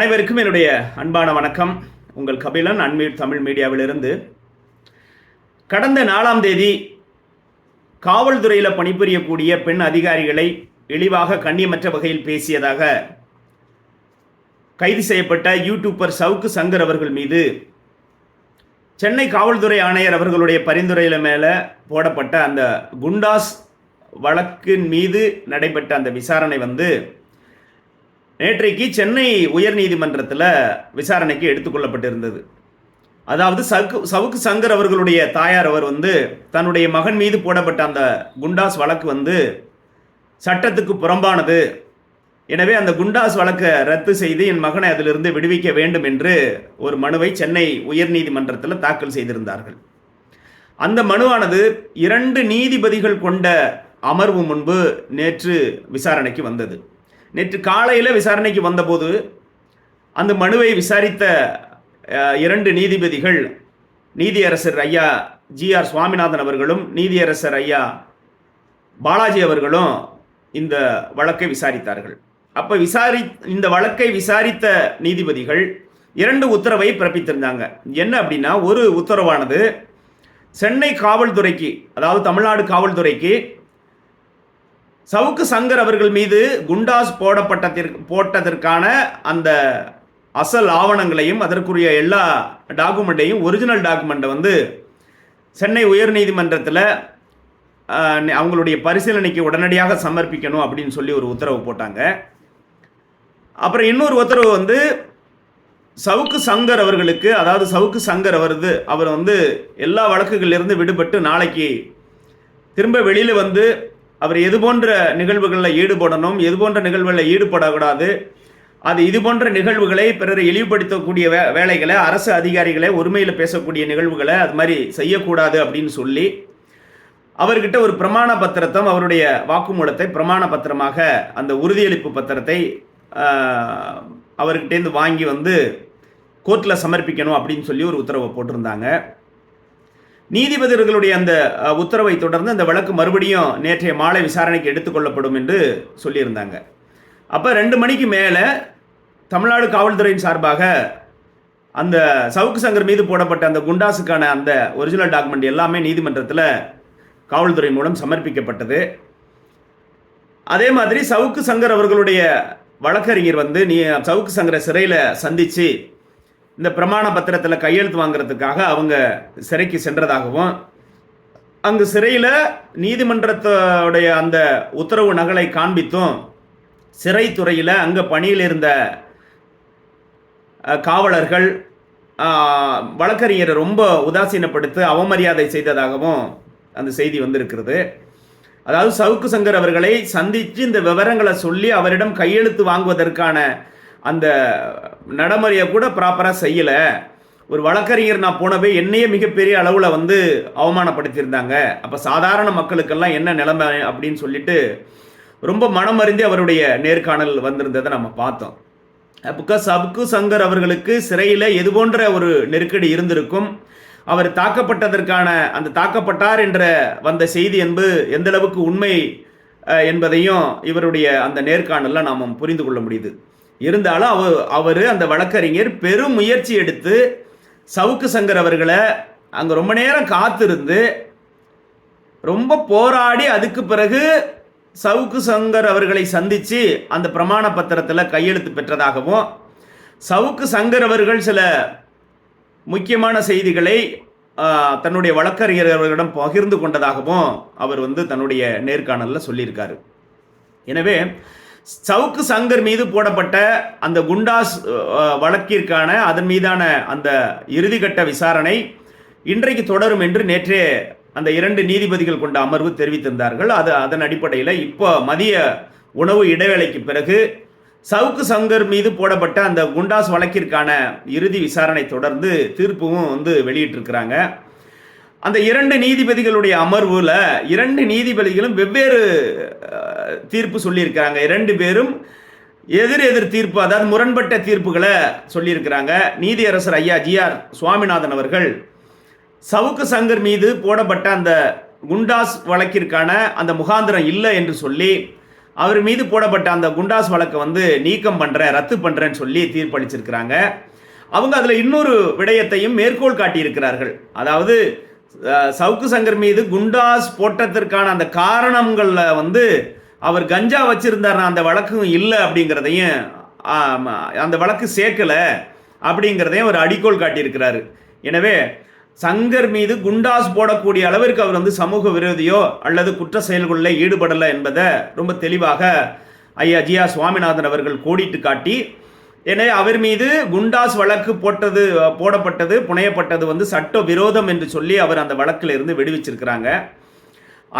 அனைவருக்கும் என்னுடைய அன்பான வணக்கம். உங்கள் கபிலன் அன்மீட் தமிழ் மீடியாவிலிருந்து. கடந்த நாலாம் தேதி காவல்துறையில் பணிபுரியக்கூடிய பெண் அதிகாரிகளை இழிவாக கண்ணியமற்ற வகையில் பேசியதாக கைது செய்யப்பட்ட யூடியூபர் சவுக்கு சங்கர் அவர்கள் மீது சென்னை காவல்துறை ஆணையர் அவர்களுடைய பரிந்துரையில் மேலே போடப்பட்ட அந்த குண்டாஸ் வழக்கின் மீது நடைபெற்ற அந்த விசாரணை வந்து நேற்றைக்கு சென்னை உயர்நீதிமன்றத்தில் விசாரணைக்கு எடுத்துக்கொள்ளப்பட்டிருந்தது. அதாவது சவுக்கு சவுக்கு சங்கர் அவர்களுடைய தாயார் அவர் வந்து தன்னுடைய மகன் மீது போடப்பட்ட அந்த குண்டாஸ் வழக்கு வந்து சட்டத்துக்கு புறம்பானது. எனவே அந்த குண்டாஸ் வழக்கை ரத்து செய்து என் மகனை அதிலிருந்து விடுவிக்க வேண்டும் என்று ஒரு மனுவை சென்னை உயர்நீதிமன்றத்தில் தாக்கல் செய்திருந்தார்கள். அந்த மனுவானது இரண்டு நீதிபதிகள் கொண்ட அமர்வு முன்பு நேற்று விசாரணைக்கு வந்தது. நேற்று காலையில் விசாரணைக்கு வந்தபோது அந்த மனுவை விசாரித்த இரண்டு நீதிபதிகள் நீதியரசர் ஐயா ஜி ஆர் சுவாமிநாதன் அவர்களும் நீதியரசர் ஐயா பாலாஜி அவர்களும் இந்த வழக்கை விசாரித்தார்கள். அப்போ விசாரி இந்த வழக்கை விசாரித்த நீதிபதிகள் இரண்டு உத்தரவை பிறப்பித்திருந்தாங்க. என்ன அப்படின்னா ஒரு உத்தரவானது சென்னை காவல்துறைக்கு அதாவது தமிழ்நாடு காவல்துறைக்கு சவுக்கு சங்கர் அவர்கள் மீது குண்டாஸ் போடப்பட்டதற்கு போட்டதற்கான அந்த அசல் ஆவணங்களையும் அதற்குரிய எல்லா டாக்குமெண்ட்டையும் ஒரிஜினல் டாக்குமெண்ட்டை வந்து சென்னை உயர்நீதிமன்றத்தில் அவங்களுடைய பரிசீலனைக்கு உடனடியாக சமர்ப்பிக்கணும் அப்படின்னு சொல்லி ஒரு உத்தரவு போட்டாங்க. அப்புறம் இன்னொரு உத்தரவு வந்து சவுக்கு சங்கர் அவர்களுக்கு அதாவது சவுக்கு சங்கர் அவரது அவர் வந்து எல்லா வழக்குகளிலிருந்து விடுபட்டு நாளைக்கு திரும்ப வெளியில் வந்து அவர் எது போன்ற நிகழ்வுகளில் ஈடுபடணும் எது போன்ற நிகழ்வுகளில் ஈடுபடக்கூடாது அது இது போன்ற நிகழ்வுகளை பிறரை இழிவுபடுத்தக்கூடிய வே வேலைகளை அரசு அதிகாரிகளை ஒருமையில் பேசக்கூடிய நிகழ்வுகளை அது மாதிரி செய்யக்கூடாது அப்படின்னு சொல்லி அவர்கிட்ட ஒரு பிரமாண பத்திரத்தம் அவருடைய வாக்குமூலத்தை பிரமாண பத்திரமாக அந்த உறுதியளிப்பு பத்திரத்தை அவர்கிட்டேருந்து வாங்கி வந்து கோர்ட்டில் சமர்ப்பிக்கணும் அப்படின்னு சொல்லி ஒரு உத்தரவை போட்டிருந்தாங்க. நீதிபதிகளுடைய அந்த உத்தரவை தொடர்ந்து அந்த வழக்கு மறுபடியும் நேற்றைய மாலை விசாரணைக்கு எடுத்துக்கொள்ளப்படும் என்று சொல்லியிருந்தாங்க. அப்போ ரெண்டு மணிக்கு மேலே தமிழ்நாடு காவல்துறையின் சார்பாக அந்த சவுக்கு சங்கர் மீது போடப்பட்ட அந்த குண்டாஸுக்கான அந்த ஒரிஜினல் டாக்குமெண்ட் எல்லாமே நீதிமன்றத்தில் காவல்துறை மூலம் சமர்ப்பிக்கப்பட்டது. அதே மாதிரி சவுக்கு சங்கர் அவர்களுடைய வழக்கறிஞர் வந்து நீ சவுக்கு சங்கரை சிறையில் சந்தித்து இந்த பிரமாண பத்திரத்தில் கையெழுத்து வாங்குறதுக்காக அவங்க சிறைக்கு சென்றதாகவும் அங்கு சிறையில் நீதிமன்றத்தோடைய அந்த உத்தரவு நகலை காண்பித்தும் சிறைத்துறையில் அங்கே பணியில் இருந்த காவலர்கள் வழக்கறிஞரை ரொம்ப உதாசீனப்படுத்தி அவமரியாதை செய்ததாகவும் அந்த செய்தி வந்திருக்கிறது. அதாவது சவுக்கு சங்கர் அவர்களை சந்தித்து இந்த விவரங்களை சொல்லி அவரிடம் கையெழுத்து வாங்குவதற்கான அந்த நடைமுறையை கூட ப்ராப்பராக செய்யலை. ஒரு வழக்கறிஞர் நான் போனவே என்னையே மிகப்பெரிய அளவில் வந்து அவமானப்படுத்தியிருந்தாங்க. அப்போ சாதாரண மக்களுக்கெல்லாம் என்ன நிலைமை அப்படின்னு சொல்லிட்டு ரொம்ப மனமறிந்து அவருடைய நேர்காணல் வந்திருந்ததை நம்ம பார்த்தோம். பிகாஸ் அப்கு சங்கர் அவர்களுக்கு சிறையில் எது போன்ற ஒரு நெருக்கடி இருந்திருக்கும் அவர் தாக்கப்பட்டதற்கான அந்த தாக்கப்பட்டார் என்ற வந்த செய்தி என்பது எந்தளவுக்கு உண்மை என்பதையும் இவருடைய அந்த நேர்காணலில் நாம் புரிந்து கொள்ள முடியுது. இருந்தாலும் அவ அவர் அந்த வழக்கறிஞர் பெரும் முயற்சி எடுத்து சவுக்கு சங்கர் அவர்களை அங்கே ரொம்ப நேரம் காத்திருந்து ரொம்ப போராடி அதுக்கு பிறகு சவுக்கு சங்கர் அவர்களை சந்தித்து அந்த பிரமாண பத்திரத்தில் கையெழுத்து பெற்றதாகவும் சவுக்கு சங்கர் அவர்கள் சில முக்கியமான செய்திகளை தன்னுடைய வழக்கறிஞர் அவர்களிடம் பகிர்ந்து கொண்டதாகவும் அவர் வந்து தன்னுடைய நேர்காணலில் சொல்லியிருக்காரு. எனவே சவுக்கு சங்கர் மீது போடப்பட்ட அந்த குண்டாஸ் வழக்கிற்கான அதன் மீதான அந்த இறுதிக்கட்ட விசாரணை இன்றைக்கு தொடரும் என்று நேற்றே அந்த இரண்டு நீதிபதிகள் கொண்ட அமர்வு தெரிவித்திருந்தார்கள். அது அதன் அடிப்படையில் இப்போ மதிய உணவு இடைவேளைக்கு பிறகு சவுக்கு சங்கர் மீது போடப்பட்ட அந்த குண்டாஸ் வழக்கிற்கான இறுதி விசாரணை தொடர்ந்து தீர்ப்பும் வந்து வெளியிட்டிருக்கிறாங்க. அந்த இரண்டு நீதிபதிகளுடைய அமர்வுல இரண்டு நீதிபதிகளும் வெவ்வேறு தீர்ப்பு சொல்லியிருக்கிறாங்க. இரண்டு பேரும் எதிர் எதிர் தீர்ப்பு அதாவது முரண்பட்ட தீர்ப்புகளை சொல்லியிருக்கிறாங்க. நீதியரசர் ஐயா ஜிஆர் சுவாமிநாதன் அவர்கள். சவுக்கு சங்கர் மீது போடப்பட்ட அந்த குண்டாஸ் வழக்கிற்கான அந்த முகாந்திரம் இல்லை என்று சொல்லி அவர் மீது போடப்பட்ட அந்த குண்டாஸ் வழக்கை வந்து நீக்கம் பண்ணுறேன் ரத்து பண்ணுறேன்னு சொல்லி தீர்ப்பளிச்சிருக்கிறாங்க. அவங்க அதில் இன்னொரு விடயத்தையும் மேற்கோள் காட்டியிருக்கிறார்கள். அதாவது சவுக்கு சங்கர் மீது குண்டாஸ் போட்டதற்கான அந்த காரணங்களில் வந்து அவர் கஞ்சா வச்சிருந்தார் அந்த வழக்கும் இல்லை அப்படிங்கிறதையும் அந்த வழக்கு சேர்க்கல அப்படிங்கிறதையும் ஒரு அடிக்கோள் காட்டியிருக்கிறாரு. எனவே சங்கர் மீது குண்டாஸ் போடக்கூடிய அளவிற்கு அவர் வந்து சமூக விரோதியோ அல்லது குற்ற செயல்களில் ஈடுபடலை என்பதை ரொம்ப தெளிவாக ஐயா ஜியா சுவாமிநாதன் அவர்கள் கோடிட்டு காட்டி எனவே அவர் மீது குண்டாஸ் வழக்கு போட்டது போடப்பட்டது புனையப்பட்டது வந்து சட்ட விரோதம் என்று சொல்லி அவர் அந்த வழக்கில் இருந்து விடுவிச்சிருக்கிறாங்க.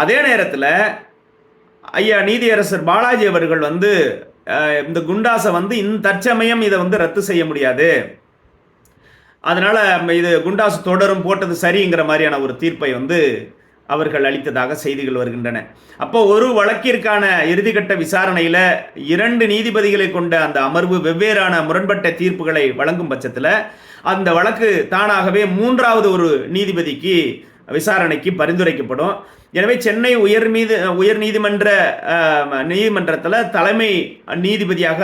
அதே நேரத்தில் ஐயா நீதியரசர் பாலாஜி அவர்கள் வந்து இந்த குண்டாஸை வந்து இந்த தற்சமயம் இதை வந்து ரத்து செய்ய முடியாது. அதனால் இது குண்டாஸ் தொடரும் போட்டது சரிங்கிற மாதிரியான ஒரு தீர்ப்பை வந்து அவர்கள் அளித்ததாக செய்திகள் வருகின்றன. அப்போ ஒரு வழக்கிற்கான இறுதிக்கட்ட விசாரணையில் இரண்டு நீதிபதிகளை கொண்ட அந்த அமர்வு வெவ்வேறான முரண்பட்ட தீர்ப்புகளை வழங்கும் பட்சத்தில் அந்த வழக்கு தானாகவே மூன்றாவது ஒரு நீதிபதிக்கு விசாரணைக்கு பரிந்துரைக்கப்படும். எனவே சென்னை உயர் மீது உயர் நீதிமன்ற நீதிமன்றத்தில் தலைமை நீதிபதியாக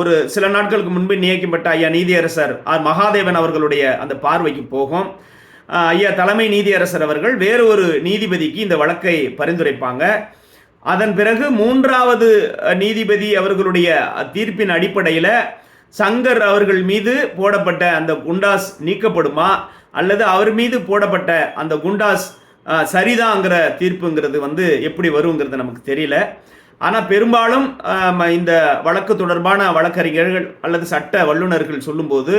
ஒரு சில நாட்களுக்கு முன்பு நியமிக்கப்பட்ட ஐயா நீதியரசர் ஆர். மகாதேவன் அவர்களுடைய அந்த பார்வைக்கு போகும். ஐயா தலைமை நீதியரசர் அவர்கள் வேறு ஒரு நீதிபதிக்கு இந்த வழக்கை பரிந்துரைப்பாங்க. அதன் பிறகு மூன்றாவது நீதிபதி அவர்களுடைய தீர்ப்பின் அடிப்படையில் சங்கர் அவர்கள் மீது போடப்பட்ட அந்த குண்டாஸ் நீக்கப்படுமா? அல்லது அவர் மீது போடப்பட்ட அந்த குண்டாஸ் சரிதாங்கிற தீர்ப்புங்கிறது வந்து எப்படி வருங்கிறது நமக்கு தெரியல. ஆனால் பெரும்பாலும் இந்த வழக்கு தொடர்பான வழக்கறிஞர்கள் அல்லது சட்ட வல்லுநர்கள் சொல்லும்போது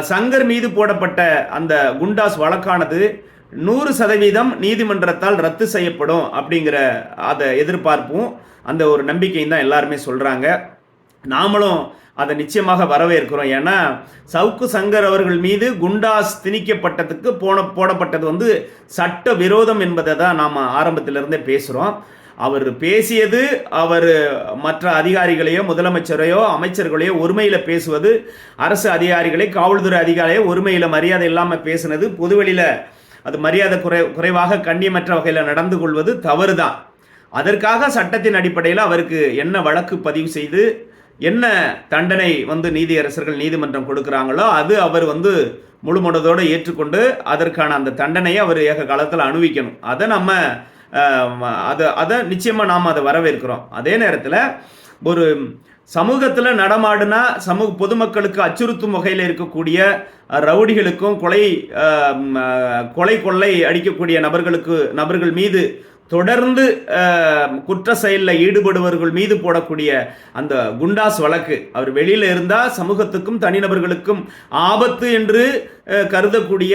சங்கர் மீது போடப்பட்ட அந்த குண்டாஸ் வழக்கானது நூறு சதவீதம் நீதிமன்றத்தால் ரத்து செய்யப்படும் அப்படிங்கிற அதை எதிர்பார்ப்பும் அந்த ஒரு நம்பிக்கையும் தான் எல்லாருமே சொல்கிறாங்க நாமளும் அதை நிச்சயமாக வரவேற்கிறோம். ஏன்னா சவுக்கு சங்கர் அவர்கள் மீது குண்டாஸ் திணிக்கப்பட்டதுக்கு போன போடப்பட்டது வந்து சட்ட விரோதம் என்பதை தான் நாம் ஆரம்பத்திலிருந்தே பேசுகிறோம் அவர் பேசியது அவர் மற்ற அதிகாரிகளையோ முதலமைச்சரையோ அமைச்சர்களையோ ஒருமையில் பேசுவது அரசு அதிகாரிகளை காவல்துறை அதிகாரியோ ஒருமையில் மரியாதை இல்லாமல் பேசுனது பொதுவெளியில் அது மரியாதை குறை குறைவாக கண்ணியமற்ற வகையில் நடந்து கொள்வது தவறு தான் அதற்காக சட்டத்தின் அடிப்படையில் அவருக்கு என்ன வழக்கு பதிவு செய்து என்ன தண்டனை வந்து நீதியரசர்கள் நீதிமன்றம் கொடுக்குறாங்களோ அது அவர் வந்து முழு மனதோடு ஏற்றுக்கொண்டு அதற்கான அந்த தண்டனையை அவர் ஏக காலத்தில் அனுபவிக்கணும். அதை நம்ம அதை அதை நிச்சயமாக நாம் அதை வரவேற்கிறோம். அதே நேரத்தில் ஒரு சமூகத்தில் நடமாடுனா சமூக பொதுமக்களுக்கு அச்சுறுத்தும் வகையில் இருக்கக்கூடிய ரவுடிகளுக்கும் கொலை கொலை கொள்ளை அடிக்கக்கூடிய நபர்களுக்கு நபர்கள் மீது தொடர்ந்து குற்ற செயலில் ஈடுபடுபவர்கள் மீது போடக்கூடிய அந்த குண்டாஸ் வழக்கு. அவர் வெளியில் இருந்தால் சமூகத்துக்கும் தனிநபர்களுக்கும் ஆபத்து என்று கருதக்கூடிய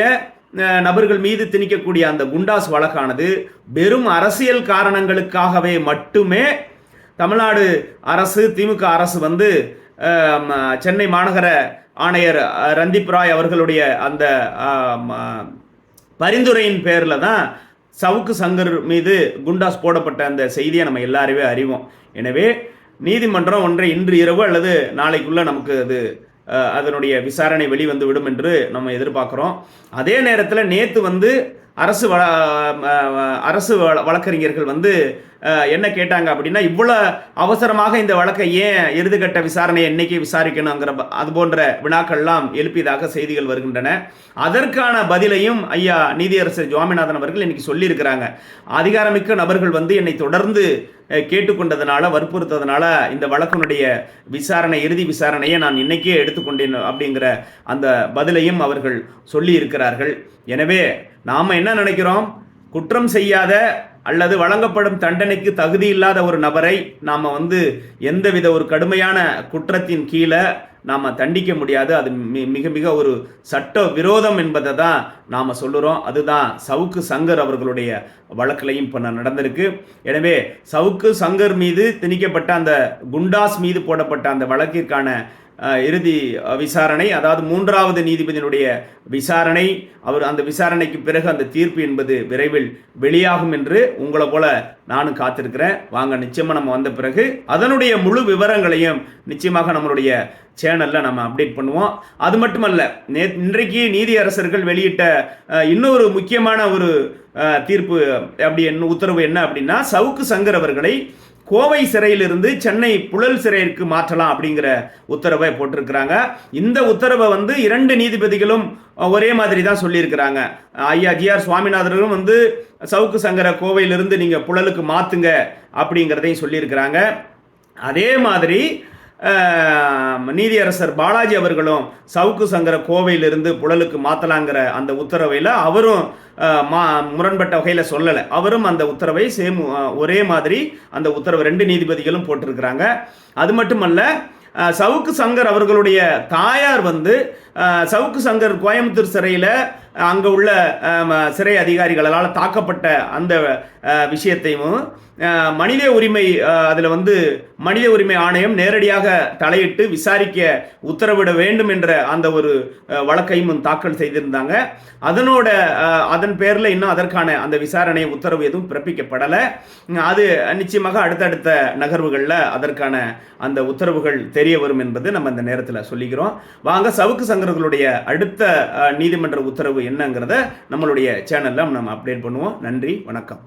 நபர்கள் மீது திணிக்கக்கூடிய அந்த குண்டாஸ் வழக்கானது வெறும் அரசியல் காரணங்களுக்காகவே மட்டுமே தமிழ்நாடு அரசு திமுக அரசு வந்து சென்னை மாநகர ஆணையர் ரந்தீப் ராய் அவர்களுடைய அந்த பரிந்துரையின் பேரில் தான் சவுக்கு சங்கர் மீது குண்டாஸ் போடப்பட்ட அந்த செய்தியை நம்ம எல்லாருமே அறிவோம். எனவே நீதிமன்றம் ஒன்றை இன்று இரவு அல்லது நாளைக்குள்ளே நமக்கு அது அதனுடைய விசாரணை வெளிவந்து விடும் என்று நம்ம எதிர்பார்க்குறோம். அதே நேரத்தில் நேற்று வந்து அரசு வழ அரசு வழக்கறிஞர்கள் வந்து என்ன கேட்டாங்க அப்படின்னா இவ்வளோ அவசரமாக இந்த வழக்கை ஏன் இறுதிக்கட்ட விசாரணையை என்னைக்கு விசாரிக்கணுங்கிற அது போன்ற வினாக்கள்லாம் எழுப்பியதாக செய்திகள் வருகின்றன. அதற்கான பதிலையும் ஐயா நீதியரசர் சுவாமிநாதன் அவர்கள் இன்னைக்கு சொல்லியிருக்கிறாங்க. அதிகாரமிக்க நபர்கள் வந்து என்னை தொடர்ந்து கேட்டுக்கொண்டதுனால வற்புறுத்ததுனால இந்த வழக்கினுடைய விசாரணை இறுதி விசாரணையை நான் இன்னைக்கே எடுத்துக்கொண்டேன் அப்படிங்கிற அந்த பதிலையும் அவர்கள் சொல்லி இருக்கிறார்கள் எனவே நாம் என்ன நினைக்கிறோம்? குற்றம் செய்யாத அல்லது வழங்கப்படும் தண்டனைக்கு தகுதி இல்லாத ஒரு நபரை நாம் வந்து எந்தவித ஒரு கடுமையான குற்றத்தின் கீழே நாம் தண்டிக்க முடியாது. அது மி- மிக மிக ஒரு சட்ட விரோதம் என்பதை தான் நாம் சொல்லுறோம். அதுதான் சவுக்கு சங்கர் அவர்களுடைய வழக்கிலையும் இப்போ நடந்திருக்கு. எனவே சவுக்கு சங்கர் மீது திணிக்கப்பட்ட அந்த குண்டாஸ் மீது போடப்பட்ட அந்த வழக்கிற்கான இறுதி விசாரணை அதாவது மூன்றாவது நீதிபதியினுடைய விசாரணை அவர் அந்த விசாரணைக்கு பிறகு அந்த தீர்ப்பு என்பது விரைவில் வெளியாகும் என்று உங்களை போல நானும் காத்திருக்கிறேன். வாங்க நிச்சயமாக நம்ம வந்த பிறகு அதனுடைய முழு விவரங்களையும் நிச்சயமாக நம்மளுடைய சேனலில் நம்ம அப்டேட் பண்ணுவோம். அது மட்டுமல்ல நே இன்றைக்கு நீதியரசர்கள் வெளியிட்ட இன்னொரு முக்கியமான ஒரு தீர்ப்பு அப்படி என்ன உத்தரவு என்ன அப்படின்னா சவுக்கு சங்கர் அவர்களை கோவை சிறையிலிருந்து சென்னை புழல் சிறைக்கு மாற்றலாம் அப்படிங்கிற உத்தரவை போட்டிருக்கிறாங்க. இந்த உத்தரவை வந்து இரண்டு நீதிபதிகளும் ஒரே மாதிரி தான் சொல்லியிருக்கிறாங்க. ஐயா ஜிஆர் சுவாமிநாதனும் வந்து சவுக்கு சங்கர கோவையிலிருந்து நீங்கள் புழலுக்கு மாற்றுங்க அப்படிங்கிறதையும் சொல்லியிருக்கிறாங்க. அதே மாதிரி நீதியரசர் பாலாஜி அவர்களும் சவுக்கு சங்கர கோவையிலிருந்து புழலுக்கு மாற்றலாங்கிற அந்த உத்தரவையில் அவரும் மா முரண்பட்ட வகையில் சொல்லலை. அவரும் அந்த உத்தரவை சேம் ஒரே மாதிரி அந்த உத்தரவு ரெண்டு நீதிபதிகளும் போட்டிருக்கிறாங்க. அது மட்டுமல்ல சவுக்கு சங்கர் அவர்களுடைய தாயார் வந்து சவுக்கு சங்கர் கோயம்புத்தூர் சிறையில் அங்கே உள்ள சிறை அதிகாரிகளால் தாக்கப்பட்ட அந்த விஷயத்தையும் மனித உரிமை அதில் வந்து மனித உரிமை ஆணையம் நேரடியாக தலையிட்டு விசாரிக்க உத்தரவிட வேண்டும் என்ற அந்த ஒரு வழக்கையும் தாக்கல் செய்திருந்தாங்க. அதனோட அதன் பேரில் இன்னும் அதற்கான அந்த விசாரணை உத்தரவு எதுவும் பிறப்பிக்கப்படலை. அது நிச்சயமாக அடுத்தடுத்த நகர்வுகளில் அதற்கான அந்த உத்தரவுகள் தெரிய வரும் என்பது நம்ம இந்த நேரத்தில் சொல்லிக்கிறோம். வாங்க சவுக்கு சங்கர்களுடைய அடுத்த நீதிமன்ற உத்தரவு என்னங்கிறத நம்மளுடைய சேனலில் நம்ம அப்டேட் பண்ணுவோம். நன்றி வணக்கம்.